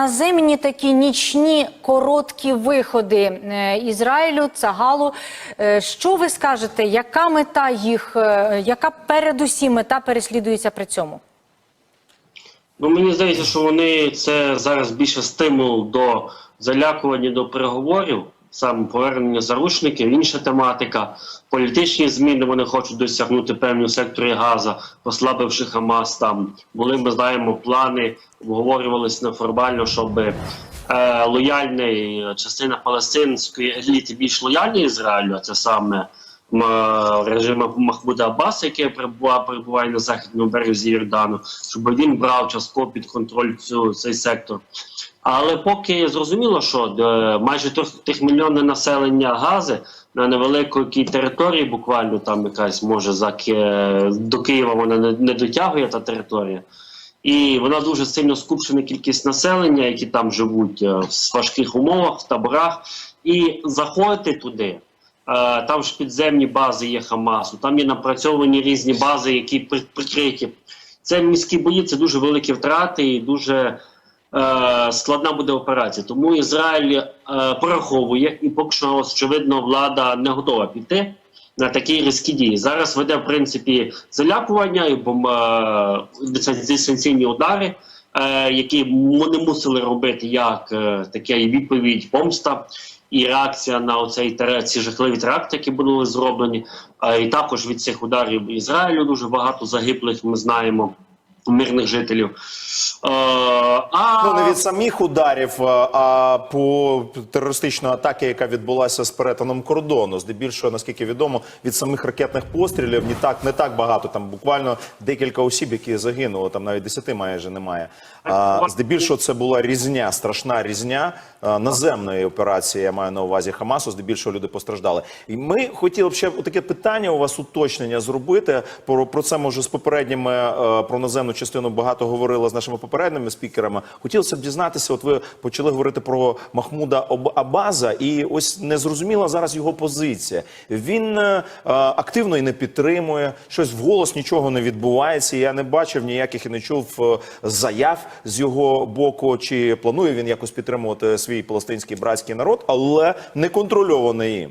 наземні такі нічні короткі виходи е, Ізраїлю, Цагалу. Е, Що ви скажете, яка мета їх, е, яка передусім мета переслідується при цьому? Ну мені здається, що вони це зараз більше стимул до залякування до переговорів, саме повернення заручників, інша тематика, політичні зміни. Вони хочуть досягнути певні секторі Газа, послабивши Хамас. Там були ми знаємо плани, обговорювалися неформально, щоб е, лояльний частина палестинської еліти більш лояльні Ізраїлю, а це саме режиму Махмуда Аббаса, який перебуває, на західному березі Йордану, щоб він брав частково під контроль цю цей сектор. Але поки зрозуміло, що е, майже трьох тих мільйонне населення Гази на невеликій території, буквально там якась може за до Києва вона не, не дотягує та територія. І вона дуже сильно скупчена кількість населення, які там живуть е, в важких умовах, в таборах, і заходити туди. Е, Там ж підземні бази є Хамасу, там є напрацьовані різні бази, які прикриті. Це міські бої, це дуже великі втрати і дуже е, складна буде операція. Тому Ізраїль е, пораховує, і поки що, очевидно, влада не готова піти на такі різкі дії. Зараз веде в принципі залякування і е, дистанційні удари, е, які вони мусили робити як е, таке відповідь, помста. І реакція на оцей ці жахливі теракти, які були зроблені, і також від цих ударів Ізраїлю дуже багато загиблих. Ми знаємо мирних жителів. Е, а Ну не від самих ударів, а- по терористичної атаки, яка відбулася з перетином кордону. Здебільшого, наскільки відомо, від самих ракетних пострілів не так не так багато. Там буквально декілька осіб, які загинули. Там навіть десяти майже немає. А, здебільшого це була різня, страшна різня наземної операції. Я маю на увазі Хамасу. Здебільшого люди постраждали. І ми хотіли б ще таке питання у вас уточнення зробити. Про, про це може з попередніми е, про наземну частину багато говорили з нашими попередніми спікерами. Хотілося б дізнатися. От ви почали говорити про Махмуда Абаза, і ось незрозуміла зараз його позиція. Він е, активно і не підтримує щось вголос, нічого не відбувається. Я не бачив ніяких і не чув е, заяв з його боку. Чи планує він якось підтримувати свій палестинський братський народ, але не контрольований їм.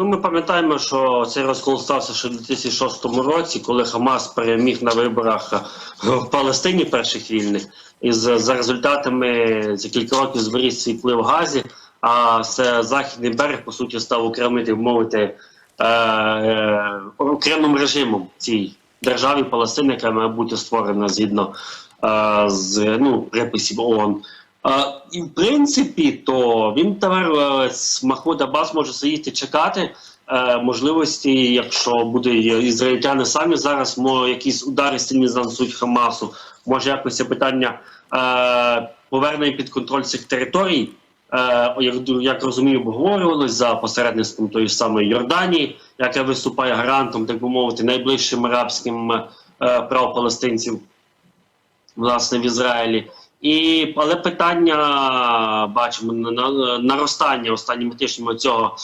Ну, ми пам'ятаємо, що цей розкол стався ще в 2006 році, коли Хамас переміг на виборах е, в Палестині перших вільних, і за, результатами за кілька років зберіг свій вплив в Газі, а це західний берег по суті став окремий, так мовити, е, е, окремим режимом цій державі Палестини, яка має бути створена згідно е, з ну, приписів ООН. І в принципі, то він тепер з Аббас може сидіти чекати е, можливості, якщо буде ізраїльтяни самі зараз, може якісь удари сильні занесуть Хамасу, може якось це питання е, повернення під контроль цих територій. Е, як, як розумію, обговорювалось за посередництвом тої самої Йорданії, яка виступає гарантом, так би мовити, найближчим арабським е, прав палестинців власне в Ізраїлі. І але питання бачимо на, на, наростання останніми тижнями цього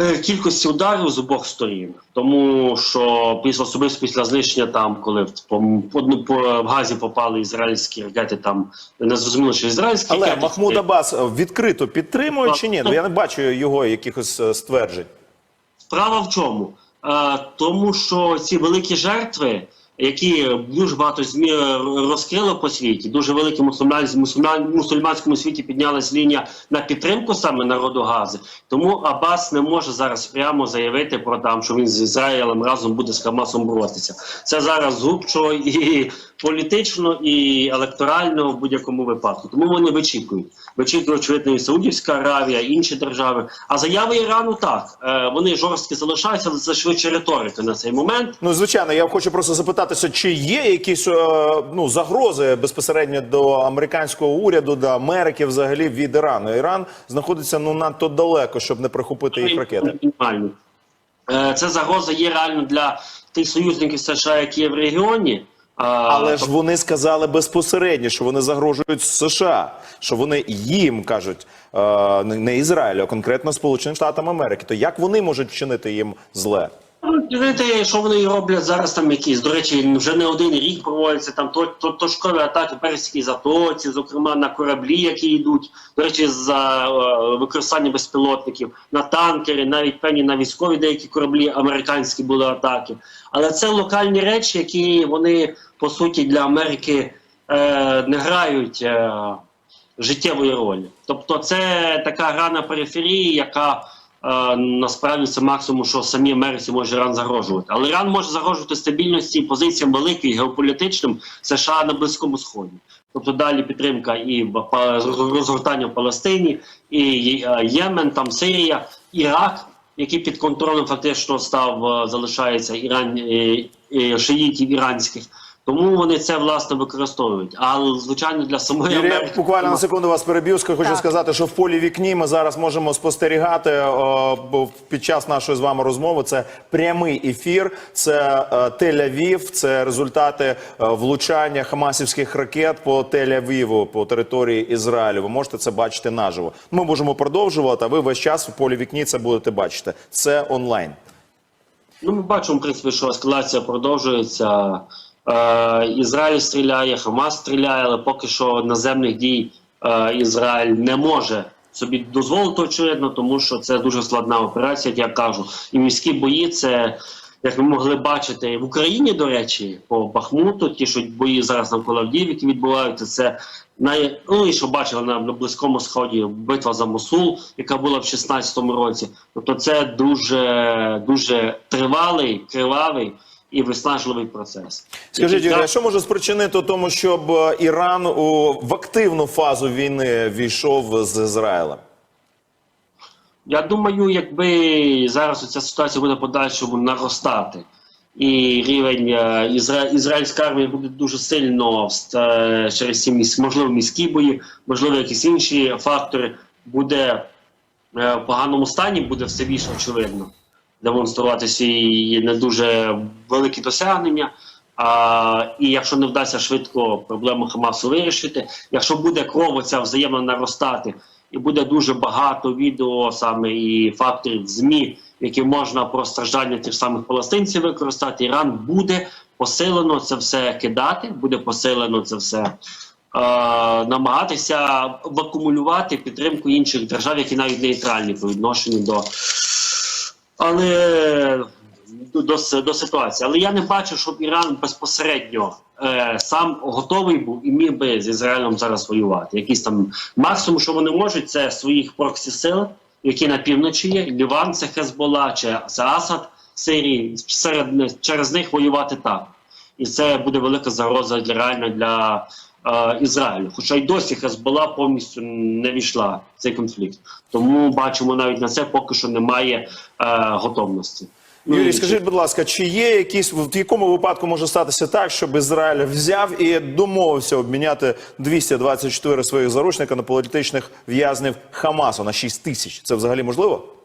е, кількості ударів з обох сторін, тому що після особисто після знищення там, коли в по, по, одну- по в газі попали ізраїльські ракети, там не зрозуміло, що ізраїльські Але ракети, Махмуд Аббас відкрито підтримує чи ні? Бо я не бачу його якихось е, стверджень. Справа в чому? Е, тому що ці великі жертви, які дуже багато змі розкрили по світі, дуже великі мусульман, мусульман, мусульманському світі піднялась лінія на підтримку саме народу Гази. Тому Аббас не може зараз прямо заявити про там, що він з Ізраїлем разом буде з Хамасом боротися. Це зараз губчо і політично, і електорально в будь-якому випадку. Тому вони вичікують. Вичікує, очевидно, і Саудівська Аравія, інші держави. А заяви Ірану так. Е, вони жорсткі залишаються, але це швидше риторика на цей момент. Ну, звичайно, я хочу просто запитатися, чи є якісь е, ну загрози безпосередньо до американського уряду, до Америки взагалі від Ірану. Іран знаходиться ну надто далеко, щоб не прихопити їх ракети. Е, Це загроза є реально для тих союзників США, які є в регіоні. А, Але ж вони сказали безпосередньо, що вони загрожують США, що вони їм кажуть е, не Ізраїлю, а конкретно Сполученим Штатам Америки. То як вони можуть вчинити їм зле? Знаєте, що вони роблять зараз там якісь, до речі, вже не один рік проводяться там то, то, точкові атаки перській затоці, зокрема на кораблі, які йдуть, до речі, за е, використання безпілотників, на танкери, навіть певні на військові деякі кораблі американські були атаки. Але це локальні речі, які вони по суті для Америки е, не грають е, життєвої ролі. Тобто, це така гра на периферії, яка насправді це максимум, що самій Америці може Іран загрожувати. Але Іран може загрожувати стабільності і позиціям великим геополітичним США на Близькому Сході. Тобто далі підтримка і розгортання в Палестині, і е, Ємен, там Сирія, Ірак, який під контролем фактично став, е, залишається Іран е, е, шиїтів іранських. Тому вони це власне використовують. Але звичайно для самої Юрій, Америки буквально на секунду вас переб'ю. Хочу Так. сказати, що в полі вікні ми зараз можемо спостерігати о, бо під час нашої з вами розмови. Це прямий ефір, це е, Тель-Авів, це результати е, влучання хамасівських ракет по Тель-Авіву, по території Ізраїлю. Ви можете це бачити наживо. Ми можемо продовжувати. А ви весь час в полі вікні це будете бачити. Це онлайн. Ну, ми бачимо, в принципі, що ескалація продовжується. Е, Ізраїль стріляє, Хамас стріляє, але поки що наземних дій е, Ізраїль не може собі дозволити, очевидно, тому що це дуже складна операція, як я кажу. І міські бої це. Як ви могли бачити в Україні, до речі, по Бахмуту, ті, що бої зараз навколо Авдіївки відбуваються, це най... ну, і що бачили на Близькому Сході битва за Мосул, яка була в 16-му році. Тобто це дуже, дуже тривалий, кривавий і виснажливий процес. Скажіть, Юрій, а що може спричинити тому, щоб е, Іран у в активну фазу війни війшов з Ізраїлем? Я думаю, якби зараз ця ситуація буде подальшому наростати, і рівень е, ізра... ізраїльської армії буде дуже сильно е, через ці міс... можливо міські бої, можливо, якісь інші фактори, буде в поганому стані, буде все більш очевидно демонструвати свої не дуже великі досягнення. А, і якщо не вдасться швидко проблему Хамасу вирішити, якщо буде кров оця взаємно наростати, і буде дуже багато відео саме і факторів ЗМІ, які можна про страждання тих самих палестинців використати, Іран буде посилено це все кидати, буде посилено це все намагатися акумулювати підтримку інших держав, які навіть нейтральні по відношенню до але до, до, ситуації. Але я не бачу, щоб Іран безпосередньо е, сам готовий був і міг би з Ізраїлем зараз воювати. Якісь там максимум, що вони можуть, це своїх проксі сил, які на півночі є. Ліван, це Хезбола, чи це Асад Сирії. Серед через них воювати так. І це буде велика загроза для реально для е, Ізраїлю. Хоча й досі Хезбола повністю не війшла в цей конфлікт. Тому бачимо навіть на це поки що немає е, готовності. Ну, Юрій, скажіть, будь ласка, чи є якісь в якому випадку може статися так, щоб Ізраїль взяв і домовився обміняти 224 своїх заручника на політичних в'язнів Хамасу на 6 тисяч? Це взагалі можливо?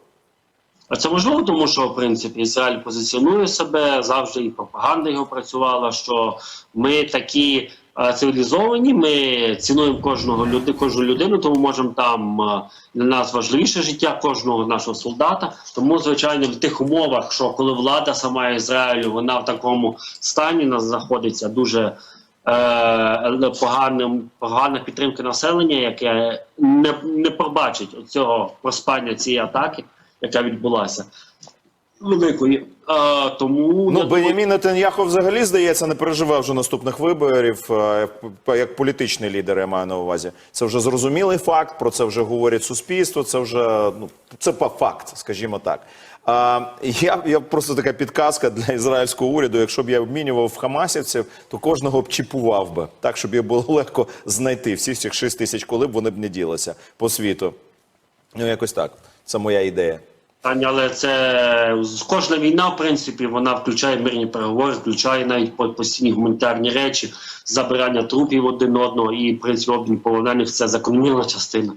А це можливо, тому що в принципі Ізраїль позиціонує себе завжди, і пропаганда його працювала. Що ми такі е, цивілізовані, ми цінуємо кожного люди, кожну людину, тому можемо там е, для нас важливіше життя кожного нашого солдата. Тому, звичайно, в тих умовах, що коли влада сама Ізраїлю, вона в такому стані нас знаходиться дуже. Е, поганим, погана підтримка населення, яке не, не пробачить цього проспання цієї атаки, яка відбулася великої. А, тому Ну, Бенямін Нетаньяху взагалі, здається, не переживе вже наступних виборів як політичний лідер, я маю на увазі. Це вже зрозумілий факт, про це вже говорить суспільство, це вже ну, це факт, скажімо так. А, я, я просто така підказка для ізраїльського уряду. Якщо б я обмінював хамасівців, то кожного б чіпував би, так, щоб їх було легко знайти. Всіх цих 6 тисяч, коли б вони б не ділися по світу. Ну, якось так. Це моя ідея. Таня, але це кожна війна, в принципі, вона включає мирні переговори, включає навіть по- постійні гуманітарні речі, забирання трупів один одного і в принципі обмін полонених це закономірна частина.